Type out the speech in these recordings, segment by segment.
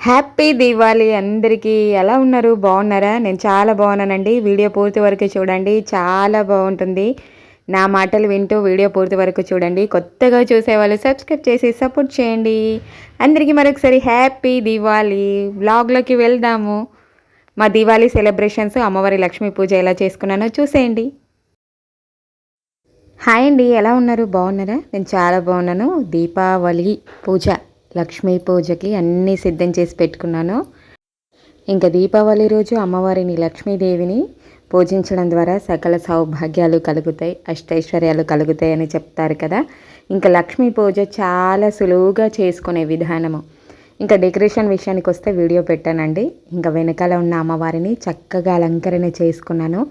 Happy Diwali అందరికీ. ఎలా ఉన్నారు? బాగున్నారా? నేను చాలా బాగున్నానండి. వీడియో పూర్తి వరకు చూడండి. చాలా బాగుంటుంది. నా మాటలు వింటూ వీడియో పూర్తి వరకు చూడండి. కొత్తగా చూసేవాళ్ళు సబ్స్క్రైబ్ చేసి సపోర్ట్ చేయండి. అందరికీ మరొకసారి హ్యాపీ దీవాలి బ్లాగ్లోకి వెళ్దాము. మా దీవాలి సెలబ్రేషన్స్ అమ్మవారి లక్ష్మీ పూజ ఎలా చేసుకున్నానో చూసేయండి. హాయ్ అండి. ఎలా ఉన్నారు? బాగున్నారా? నేను చాలా బాగున్నాను. దీపావళి పూజ. లక్ష్మీ పూజకి అన్నీ సిద్ధం చేసి పెట్టుకున్నాను. ఇంకా దీపావళి రోజు అమ్మవారిని లక్ష్మీదేవిని పూజించడం ద్వారా సకల సౌభాగ్యాలు కలుగుతాయి అష్టైశ్వర్యాలు కలుగుతాయి అని చెప్తారు కదా. ఇంకా లక్ష్మీ పూజ చాలా సులువుగా చేసుకునే విధానము. ఇంకా డెకరేషన్ విషయానికి వస్తే వీడియో పెట్టానండి. ఇంకా వెనకాల ఉన్న అమ్మవారిని చక్కగా అలంకరణ చేసుకున్నాను.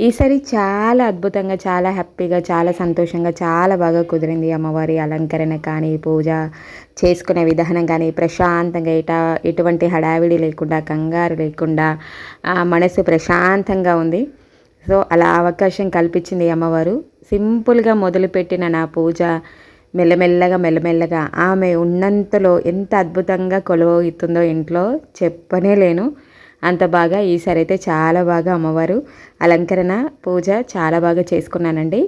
ఈసారి చాలా అద్భుతంగా చాలా హ్యాపీగా చాలా సంతోషంగా చాలా బాగా కుదిరింది అమ్మవారి అలంకరణ కానీ పూజ చేసుకునే విధానం కానీ ప్రశాంతంగా ఎట ఎటువంటి హడావిడి లేకుండా కంగారు లేకుండా మనసు ప్రశాంతంగా ఉంది. సో అలా అవకాశం కల్పించింది అమ్మవారు. సింపుల్గా మొదలుపెట్టిన నా పూజ మెల్లమెల్లగా మెల్లమెల్లగా ఆమె ఉన్నంతలో ఎంత అద్భుతంగా కొలువుతుందో ఇంట్లో చెప్పనే లేను. అంత బాగా ఈసారి అయితే చాలా బాగా అమ్మవారు అలంకరణ పూజ చాలా బాగా చేసుకున్నానండి.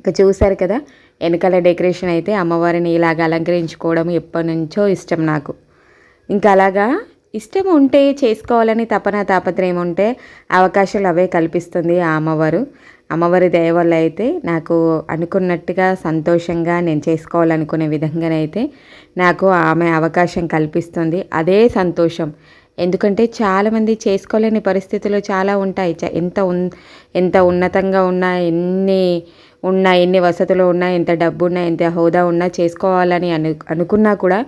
ఇక చూశారు కదా వెనకాల డెకరేషన్ అయితే అమ్మవారిని ఇలాగ అలంకరించుకోవడం ఎప్పటి నుంచో ఇష్టం నాకు. ఇంకా అలాగా ఇష్టం ఉంటే చేసుకోవాలని తపన తాపత్రయం ఉంటే అవకాశాలు అవే కల్పిస్తుంది ఆ అమ్మవారు. అమ్మవారి దయ వల్ల అయితే నాకు అనుకున్నట్టుగా సంతోషంగా నేను చేసుకోవాలనుకునే విధంగానైతే నాకు ఆమె అవకాశం కల్పిస్తుంది. అదే సంతోషం. ఎందుకంటే చాలామంది చేసుకోలేని పరిస్థితులు చాలా ఉంటాయి. ఎంత ఉన్ ఎంత ఉన్నతంగా ఉన్నా ఎన్ని ఉన్నా ఎన్ని వసతులు ఉన్నా ఎంత డబ్బు ఉన్నా ఎంత హోదా ఉన్నా చేసుకోవాలని అను అనుకున్నా కూడా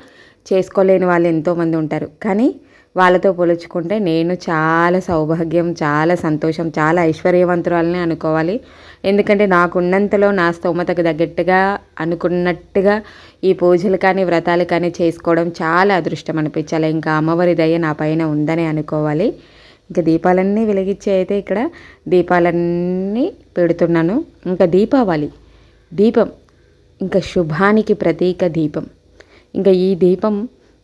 చేసుకోలేని వాళ్ళు ఎంతోమంది ఉంటారు. కానీ వాళ్ళతో పోల్చుకుంటే నేను చాలా సౌభాగ్యం చాలా సంతోషం చాలా ఐశ్వర్యవంతురాలని అనుకోవాలి. ఎందుకంటే నాకున్నంతలో నా స్తోమతకు తగ్గట్టుగా అనుకున్నట్టుగా ఈ పూజలు కానీ వ్రతాలు కానీ చేసుకోవడం చాలా అదృష్టం అనిపించాలి. ఇంకా అమ్మవారి దయ నా పైన ఉందని అనుకోవాలి. ఇంకా దీపాలన్నీ వెలిగించి అయితే ఇక్కడ దీపాలన్నీ పెడుతున్నాను. ఇంకా దీపావళి దీపం ఇంకా శుభానికి ప్రతీక దీపం. ఇంకా ఈ దీపం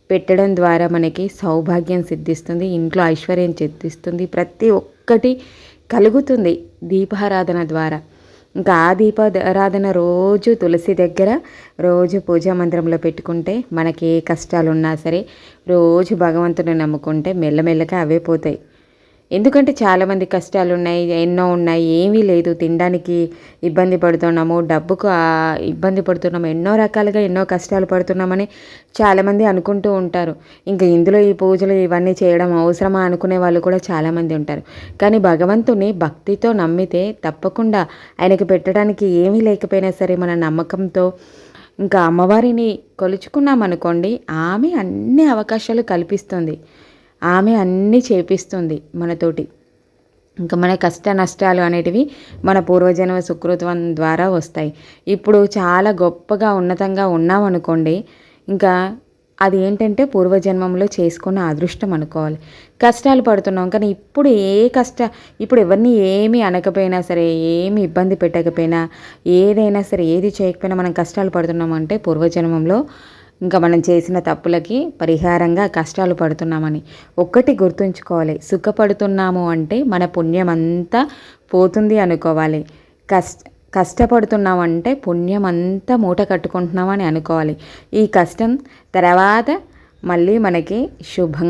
పెట్టడం ద్వారా మనకి సౌభాగ్యం సిద్ధిస్తుంది ఇంట్లో ఐశ్వర్యం సిద్ధిస్తుంది ప్రతి ఒక్కటి కలుగుతుంది దీపారాధన ద్వారా. ఇంకా ఆ దీపారాధన రోజు తులసి దగ్గర రోజు పూజా మందిరంలో పెట్టుకుంటే మనకి ఏ కష్టాలు ఉన్నా సరే రోజు భగవంతుని నమ్ముకుంటే మెల్లమెల్లగా అవే పోతాయి. ఎందుకంటే చాలామంది కష్టాలు ఉన్నాయి ఎన్నో ఉన్నాయి ఏమీ లేదు. తినడానికి ఇబ్బంది పడుతున్నాము డబ్బుకు ఇబ్బంది పడుతున్నాము ఎన్నో రకాలుగా ఎన్నో కష్టాలు పడుతున్నామని చాలామంది అనుకుంటూ ఉంటారు. ఇంకా ఇందులో ఈ పూజలు ఇవన్నీ చేయడం అవసరమా అనుకునే వాళ్ళు కూడా చాలామంది ఉంటారు. కానీ భగవంతుని భక్తితో నమ్మితే తప్పకుండా ఆయనకి పెట్టడానికి ఏమీ లేకపోయినా సరే మన నమ్మకంతో ఇంకా అమ్మవారిని కొలుచుకున్నాం అనుకోండి ఆమె అన్ని అవకాశాలు కల్పిస్తుంది. ఆమె అన్నీ చేపిస్తుంది మనతోటి. ఇంకా మన కష్ట నష్టాలు అనేటివి మన పూర్వజన్మ సుకృత్వం ద్వారా వస్తాయి. ఇప్పుడు చాలా గొప్పగా ఉన్నతంగా ఉన్నామనుకోండి ఇంకా అది ఏంటంటే పూర్వజన్మంలో చేసుకున్న అదృష్టం అనుకోవాలి. కష్టాలు పడుతున్నాం కానీ ఇప్పుడు ఏ కష్ట ఇప్పుడు ఎవరిని ఏమి అనకపోయినా సరే ఏమి ఇబ్బంది పెట్టకపోయినా ఏదైనా సరే ఏది చేయకపోయినా మనం కష్టాలు పడుతున్నామంటే పూర్వజన్మంలో ఇంకా మనం చేసిన తప్పులకి పరిహారంగా కష్టాలు పడుతున్నామని ఒక్కటి గుర్తుంచుకోవాలి. సుఖపడుతున్నాము అంటే మన పుణ్యం అంతా పోతుంది అనుకోవాలి. కష్ట కష్టపడుతున్నామంటే పుణ్యం అంతా మూట కట్టుకుంటున్నామని అనుకోవాలి. ఈ కష్టం తర్వాత మళ్ళీ మనకి శుభం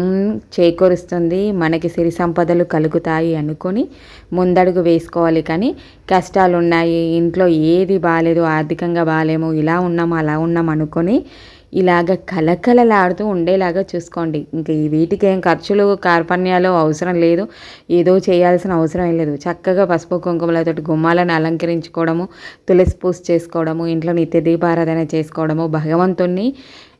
చేకూరుస్తుంది. మనకి సిరి సంపదలు కలుగుతాయి అనుకొని ముందడుగు వేసుకోవాలి. కానీ కష్టాలు ఉన్నాయి ఇంట్లో ఏది బాగాలేదు ఆర్థికంగా బాగాలేము ఇలా ఉన్నాము అలా ఉన్నాం అనుకొని ఇలాగ కలకలలాడుతూ ఉండేలాగా చూసుకోండి. ఇంకా వీటికి ఏం ఖర్చులు కార్పణ్యాలు అవసరం లేదు. ఏదో చేయాల్సిన అవసరం లేదు. చక్కగా పసుపు కుంకుమలతో గుమ్మాలను అలంకరించుకోవడము తులసి పూజ చేసుకోవడము ఇంట్లో నిత్య దీపారాధన చేసుకోవడము భగవంతుణ్ణి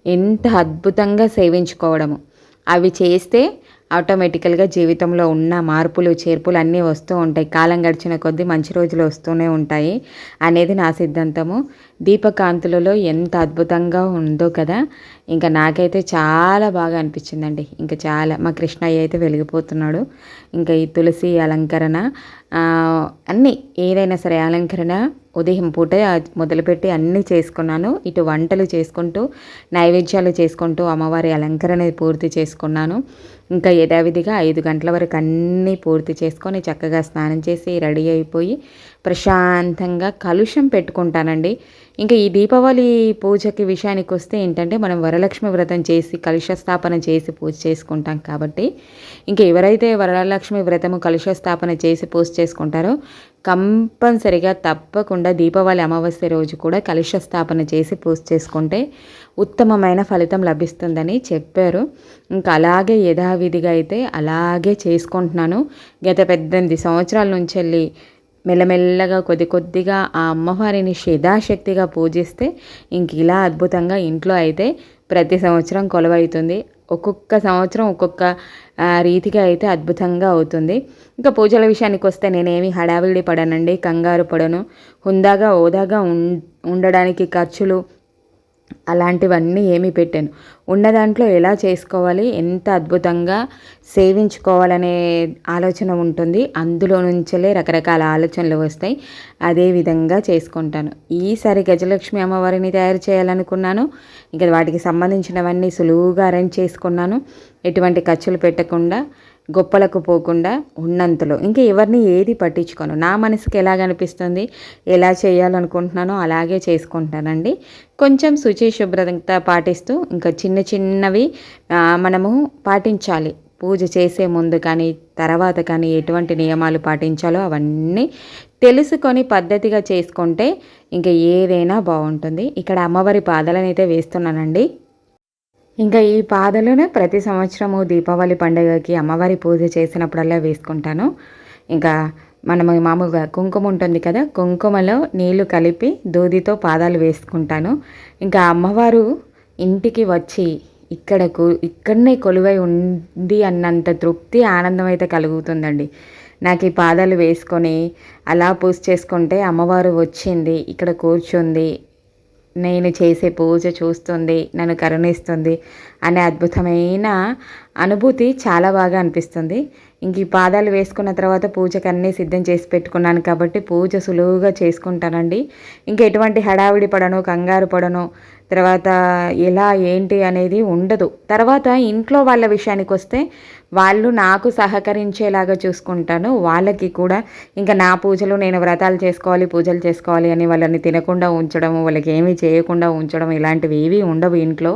ఎంత అద్భుతంగా సేవించుకోవడము. అవి చేస్తే ఆటోమేటికల్గా జీవితంలో ఉన్న మార్పులు చేర్పులు అన్నీ వస్తూ ఉంటాయి. కాలం గడిచిన కొద్దీ మంచి రోజులు వస్తూనే ఉంటాయి అనేది నా సిద్ధాంతము. దీపకాంతులలో ఎంత అద్భుతంగా ఉందో కదా. ఇంకా నాకైతే చాలా బాగా అనిపించిందండి. ఇంకా చాలా మా కృష్ణయ్య అయితే వెలిగిపోతున్నాడు. ఇంకా ఈ తులసి అలంకరణ అన్నీ ఏదైనా సరే అలంకరణ ఉదయం పూట మొదలుపెట్టి అన్నీ చేసుకున్నాను. ఇటు వంటలు చేసుకుంటూ నైవేద్యాలు చేసుకుంటూ అమ్మవారి అలంకరణ పూర్తి చేసుకున్నాను. ఇంకా యథావిధిగా ఐదు గంటల వరకు అన్నీ పూర్తి చేసుకొని చక్కగా స్నానం చేసి రెడీ అయిపోయి ప్రశాంతంగా కలుషం పెట్టుకుంటానండి. ఇంకా ఈ దీపావళి పూజకి విషయానికి వస్తే ఏంటంటే మనం వరలక్ష్మి వ్రతం చేసి కలుష స్థాపన చేసి పూజ చేసుకుంటాం కాబట్టి ఇంకా ఎవరైతే వరలక్ష్మి వ్రతము కలుష స్థాపన చేసి పూజ చేసుకుంటారో కంపల్సరిగా తప్పకుండా దీపావళి అమావాస్య రోజు కూడా కలుష స్థాపన చేసి పూజ చేసుకుంటే ఉత్తమమైన ఫలితం లభిస్తుందని చెప్పారు. ఇంకా అలాగే యథావిధిగా అయితే అలాగే చేసుకుంటున్నాను. గత పద్దెనిమిది సంవత్సరాల నుంచి వెళ్ళి మెల్లమెల్లగా కొద్ది కొద్దిగా ఆ అమ్మవారిని శిదాశక్తిగా పూజిస్తే ఇంక ఇలా అద్భుతంగా ఇంట్లో అయితే ప్రతి సంవత్సరం కొలవవుతుంది ఒక్కొక్క సంవత్సరం ఒక్కొక్క రీతిగా అయితే అద్భుతంగా అవుతుంది. ఇంకా పూజల విషయానికి వస్తే నేనేమి హడావిడి పడనండి కంగారు పడను. హుందాగా హోదాగా ఉండడానికి ఖర్చులు అలాంటివన్నీ ఏమి పెట్టాను. ఉన్న దాంట్లో ఎలా చేసుకోవాలి ఎంత అద్భుతంగా సేవించుకోవాలనే ఆలోచన ఉంటుంది. అందులో నుంచే రకరకాల ఆలోచనలు వస్తాయి. అదే విధంగా చేసుకుంటాను. ఈసారి గజలక్ష్మి అమ్మవారిని తయారు చేయాలనుకున్నాను. ఇంకా వాటికి సంబంధించినవన్నీ సులువుగా అరేంజ్ చేసుకున్నాను. ఎటువంటి ఖర్చులు పెట్టకుండా గొప్పలకు పోకుండా ఉన్నంతలో. ఇంకా ఎవరిని ఏది పట్టించుకోను. నా మనసుకి ఎలాగనిపిస్తుంది ఎలా చేయాలనుకుంటున్నానో అలాగే చేసుకుంటానండి. కొంచెం శుచి శుభ్రత పాటిస్తూ ఇంకా చిన్న చిన్నవి మనము పాటించాలి. పూజ చేసే ముందు కానీ తర్వాత కానీ ఎటువంటి నియమాలు పాటించాలో అవన్నీ తెలుసుకొని పద్ధతిగా చేసుకుంటే ఇంకా ఏదైనా బాగుంటుంది. ఇక్కడ అమ్మవారి పాదాలనైతే వేస్తున్నానండి. ఇంకా ఈ పాదలోనే ప్రతి సంవత్సరము దీపావళి పండుగకి అమ్మవారి పూజ చేసినప్పుడల్లా వేసుకుంటాను. ఇంకా మనం మామూలుగా కుంకుమ ఉంటుంది కదా కుంకుమలో నీళ్ళు కలిపి దూదితో పాదాలు వేసుకుంటాను. ఇంకా అమ్మవారు ఇంటికి వచ్చి ఇక్కడకు ఇక్కడనే కొలువై ఉంది అన్నంత తృప్తి ఆనందం అయితే కలుగుతుందండి. నాకు ఈ పాదాలు వేసుకొని అలా పూజ చేసుకుంటే అమ్మవారు వచ్చింది ఇక్కడ కూర్చుంది నేను చేసే పూజ చూస్తుంది నన్ను కరుణిస్తుంది అనే అద్భుతమైన అనుభూతి చాలా బాగా అనిపిస్తుంది. ఇంక ఈ పాదాలు వేసుకున్న తర్వాత పూజకు అన్నీ సిద్ధం చేసి పెట్టుకున్నాను కాబట్టి పూజ సులువుగా చేసుకుంటానండి. ఇంకా ఎటువంటి హడావిడి పడను కంగారు పడను. తర్వాత ఎలా ఏంటి అనేది ఉండదు. తర్వాత ఇంట్లో వాళ్ళ విషయానికి వస్తే వాళ్ళు నాకు సహకరించేలాగా చూసుకుంటాను. వాళ్ళకి కూడా ఇంకా నా పూజలు నేను వ్రతాలు చేసుకోవాలి పూజలు చేసుకోవాలి అని వాళ్ళని తినకుండా ఉంచడం వాళ్ళకి ఏమీ చేయకుండా ఉంచడం ఇలాంటివి ఏవి ఉండవు ఇంట్లో.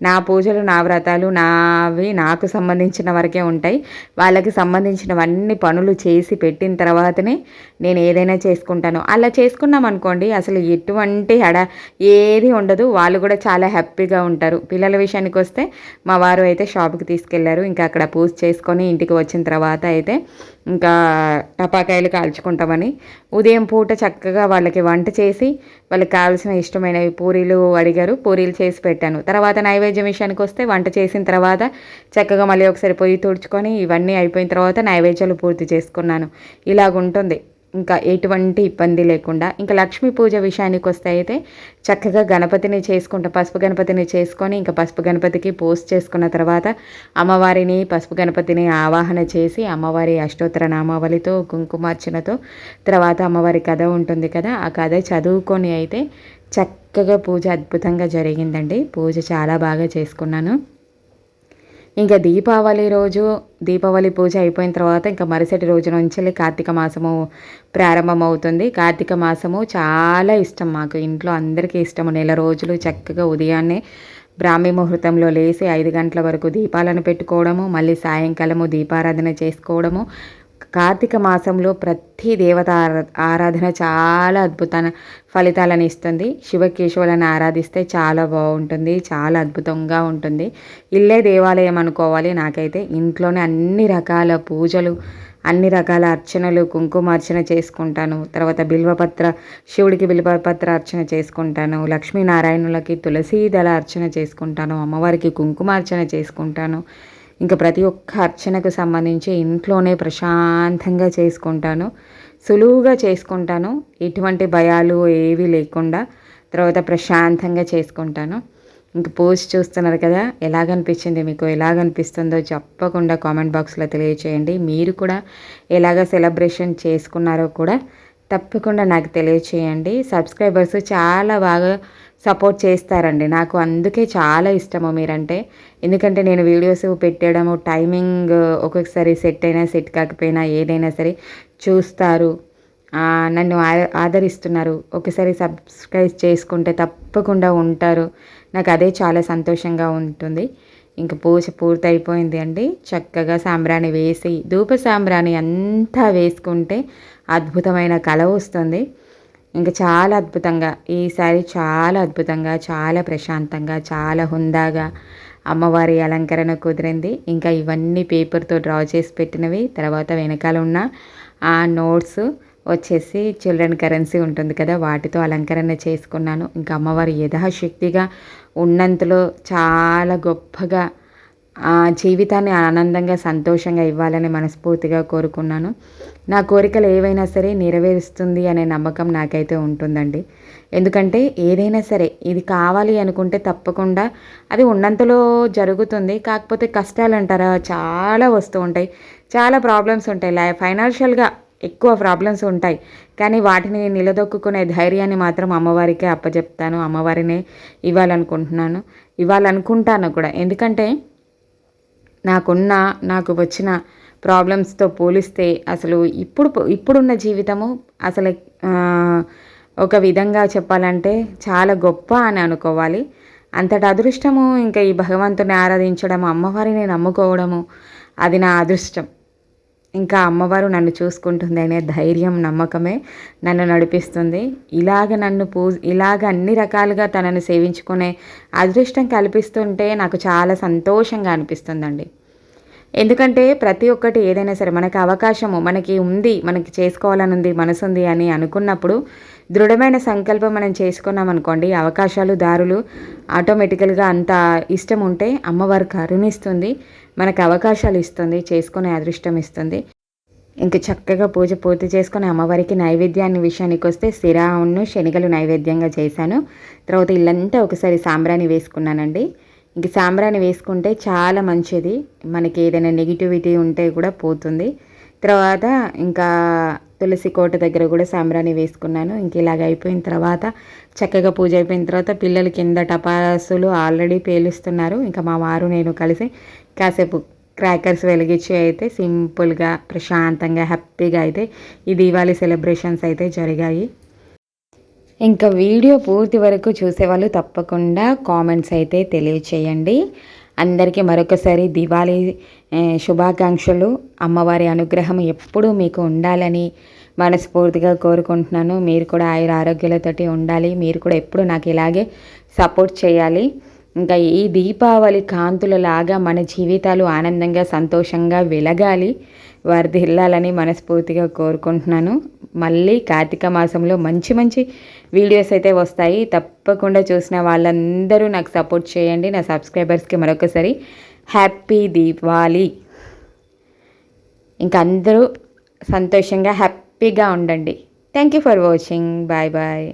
నా పూజలు నా వ్రతాలు నావి నాకు సంబంధించిన వరకే ఉంటాయి. వాళ్ళకి సంబంధించినవన్నీ పనులు చేసి పెట్టిన తర్వాతనే నేను ఏదైనా చేసుకుంటాను. అలా చేసుకున్నాం అనుకోండి అసలు ఎటువంటి హడ ఏది ఉండదు. వాళ్ళు కూడా చాలా హ్యాపీగా ఉంటారు. పిల్లల విషయానికి వస్తే మా వారు అయితే షాప్కి తీసుకెళ్ళారు. ఇంకా అక్కడ పూజ చేసుకొని ఇంటికి వచ్చిన తర్వాత అయితే ఇంకా టపాకాయలు కాల్చుకుంటామని ఉదయం పూట చక్కగా వాళ్ళకి వంట చేసి వాళ్ళకి కావాల్సిన ఇష్టమైనవి పూరీలు అడిగారు. పూరీలు చేసి పెట్టాను. తర్వాత నైవేద్యం విషయానికి వస్తే వంట చేసిన తర్వాత చక్కగా మళ్ళీ ఒకసారి పొయ్యి తుడుచుకొని ఇవన్నీ అయిపోయిన తర్వాత నైవేద్యాలు పూర్తి చేసుకున్నాను. ఇలాగుంటుంది ఇంకా ఎటువంటి ఇబ్బంది లేకుండా. ఇంకా లక్ష్మీ పూజ విషయానికి వస్తే అయితే చక్కగా గణపతిని చేసుకుంటా పసుపు గణపతిని చేసుకొని ఇంకా పసుపు గణపతికి పోస్ట్ చేసుకున్న తర్వాత అమ్మవారిని పసుపు గణపతిని ఆవాహన చేసి అమ్మవారి అష్టోత్తర నామావళితో కుంకుమార్చనతో తర్వాత అమ్మవారి కథ ఉంటుంది కదా ఆ కథ చదువుకొని అయితే చక్కగా పూజ అద్భుతంగా జరిగిందండి. పూజ చాలా బాగా చేసుకున్నాను. ఇంకా దీపావళి రోజు దీపావళి పూజ అయిపోయిన తర్వాత ఇంకా మరుసటి రోజు నుంచి కార్తీక మాసము ప్రారంభమవుతుంది. కార్తీక మాసము చాలా ఇష్టం మాకు. ఇంట్లో అందరికీ ఇష్టము. నెల రోజులు చక్కగా ఉదయాన్నే బ్రాహ్మీ ముహూర్తంలో లేచి ఐదు గంటల వరకు దీపాలను పెట్టుకోవడము మళ్ళీ సాయంకాలము దీపారాధన చేసుకోవడము కార్తీక మాసంలో ప్రతి దేవత ఆరాధన చాలా అద్భుత ఫలితాలను ఇస్తుంది. శివకేశవులను ఆరాధిస్తే చాలా బాగుంటుంది చాలా అద్భుతంగా ఉంటుంది. ఇల్లే దేవాలయం అనుకోవాలి నాకైతే. ఇంట్లోనే అన్ని రకాల పూజలు అన్ని రకాల అర్చనలు కుంకుమార్చన చేసుకుంటాను. తర్వాత బిల్వపత్ర శివుడికి బిల్వపత్ర అర్చన చేసుకుంటాను. లక్ష్మీనారాయణులకి తులసీదళ అర్చన చేసుకుంటాను. అమ్మవారికి కుంకుమార్చన చేసుకుంటాను. ఇంకా ప్రతి ఒక్క అర్చనకు సంబంధించి ఇంట్లోనే ప్రశాంతంగా చేసుకుంటాను. సులువుగా చేసుకుంటాను. ఎటువంటి భయాలు ఏవి లేకుండా తర్వాత ప్రశాంతంగా చేసుకుంటాను. ఇంక పోస్ట్ చూస్తున్నారు కదా ఎలాగనిపించింది మీకు? ఎలాగనిపిస్తుందో చెప్పకుండా కామెంట్ బాక్స్లో తెలియచేయండి. మీరు కూడా ఎలాగ సెలబ్రేషన్ చేసుకున్నారో కూడా తప్పకుండా నాకు తెలియచేయండి. సబ్స్క్రైబర్స్ చాలా బాగా సపోర్ట్ చేస్తారండి. నాకు అందుకే చాలా ఇష్టము మీరంటే. ఎందుకంటే నేను వీడియోస్ పెట్టడము టైమింగ్ ఒక్కొక్కసారి సెట్ అయినా సెట్ కాకపోయినా ఏదైనా సరే చూస్తారు. నన్ను ఆదరిస్తున్నారు. ఒకసారి సబ్స్క్రైబ్ చేసుకుంటే తప్పకుండా ఉంటారు. నాకు అదే చాలా సంతోషంగా ఉంటుంది. ఇంక పూజ పూర్తయిపోయింది అండి. చక్కగా సాంబ్రాణి వేసి ధూప సాంబ్రాణి అంతా వేసుకుంటే అద్భుతమైన కళ వస్తుంది. ఇంకా చాలా అద్భుతంగా ఈసారి చాలా అద్భుతంగా చాలా ప్రశాంతంగా చాలా హుందాగా అమ్మవారి అలంకరణ కుదిరింది. ఇంకా ఇవన్నీ పేపర్తో డ్రా చేసి పెట్టినవి తర్వాత వెనకాల ఉన్న ఆ నోట్స్ వచ్చేసి చిల్డ్రన్ కరెన్సీ ఉంటుంది కదా వాటితో అలంకరణ చేసుకున్నాను. ఇంకా అమ్మవారి యథాశక్తిగా ఉన్నంతలో చాలా గొప్పగా జీవితాన్ని ఆనందంగా సంతోషంగా ఇవ్వాలని మనస్ఫూర్తిగా కోరుకున్నాను. నా కోరికలు ఏవైనా సరే నెరవేరుస్తుంది అనే నమ్మకం నాకైతే ఉంటుందండి. ఎందుకంటే ఏదైనా సరే ఇది కావాలి అనుకుంటే తప్పకుండా అది ఉన్నంతలో జరుగుతుంది. కాకపోతే కష్టాలు అంటారా చాలా వస్తూ ఉంటాయి. చాలా ప్రాబ్లమ్స్ ఉంటాయి. లై ఫైనాన్షియల్గా ఎక్కువ ప్రాబ్లమ్స్ ఉంటాయి. కానీ వాటిని నిలదొక్కునే ధైర్యాన్ని మాత్రం అమ్మవారికే అప్పచెప్తాను అమ్మవారినే ఇవ్వాలనుకుంటున్నాను. ఇవ్వాలనుకుంటాను కూడా. ఎందుకంటే నాకున్న నాకు వచ్చిన ప్రాబ్లమ్స్తో పోలిస్తే అసలు ఇప్పుడు ఇప్పుడున్న జీవితము అసలు ఒక విధంగా చెప్పాలంటే చాలా గొప్ప అని అనుకోవాలి. అంతటి అదృష్టము ఇంకా ఈ భగవంతుని ఆరాధించడము అమ్మవారిని నమ్ముకోవడము అది నా అదృష్టం. ఇంకా అమ్మవారు నన్ను చూసుకుంటుంది అనే ధైర్యం నమ్మకమే నన్ను నడిపిస్తుంది. ఇలాగ నన్ను పూజ ఇలాగ అన్ని రకాలుగా తనను సేవించుకునే అదృష్టం కల్పిస్తుంటే నాకు చాలా సంతోషంగా అనిపిస్తుందండి. ఎందుకంటే ప్రతి ఒక్కటి ఏదైనా సరే మనకి అవకాశము మనకి ఉంది మనకి చేసుకోవాలని ఉంది మనసు ఉంది అని అనుకున్నప్పుడు దృఢమైన సంకల్పం మనం చేసుకున్నాం అనుకోండి అవకాశాలు దారులు ఆటోమేటికల్గా అంత ఇష్టం ఉంటే అమ్మవారు కరుణిస్తుంది. మనకు అవకాశాలు ఇస్తుంది చేసుకునే అదృష్టం ఇస్తుంది. ఇంక చక్కగా పూజ పూర్తి చేసుకుని అమ్మవారికి నైవేద్యాన్ని విషయానికి వస్తే సిరావును శనిగలు నైవేద్యంగా చేశాను. తర్వాత ఇల్లంతా ఒకసారి సాంబ్రాణి వేసుకున్నానండి. ఇంక సాంబ్రాణి వేసుకుంటే చాలా మంచిది. మనకి ఏదైనా నెగిటివిటీ ఉంటే కూడా పోతుంది. తర్వాత ఇంకా తులసి కోట దగ్గర కూడా సాంబ్రాణి వేసుకున్నాను. ఇంక ఇలాగ అయిపోయిన తర్వాత చక్కగా పూజ అయిపోయిన తర్వాత పిల్లలు కింద టపాసులు ఆల్రెడీ పేలుస్తున్నారు. ఇంకా మా వారు నేను కలిసి కాసేపు క్రాకర్స్ వెలిగించి అయితే సింపుల్గా ప్రశాంతంగా హ్యాపీగా అయితే ఈ దీవాళీ సెలబ్రేషన్స్ అయితే జరిగాయి. ఇంకా వీడియో పూర్తి వరకు చూసేవాళ్ళు తప్పకుండా కామెంట్స్ అయితే తెలియచేయండి. అందరికీ మరొకసారి దివాళీ శుభాకాంక్షలు. అమ్మవారి అనుగ్రహం ఎప్పుడూ మీకు ఉండాలని మనస్ఫూర్తిగా కోరుకుంటున్నాను. మీరు కూడా ఆయుర ఆరోగ్యాలతోటి ఉండాలి. మీరు కూడా ఎప్పుడు నాకు ఇలాగే సపోర్ట్ చేయాలి. ఇంకా ఈ దీపావళి కాంతులలాగా మన జీవితాలు ఆనందంగా సంతోషంగా వెలగాలి. వారిదిల్లాలని మనస్ఫూర్తిగా కోరుకుంటున్నాను. మళ్ళీ కార్తీక మాసంలో మంచి మంచి వీడియోస్ అయితే వస్తాయి. తప్పకుండా చూసిన వాళ్ళందరూ నాకు సపోర్ట్ చేయండి. నా సబ్స్క్రైబర్స్కి మరొకసారి హ్యాపీ దీపావళి. ఇంకా అందరూ సంతోషంగా హ్యాపీగా ఉండండి. Thank you for watching. Bye bye.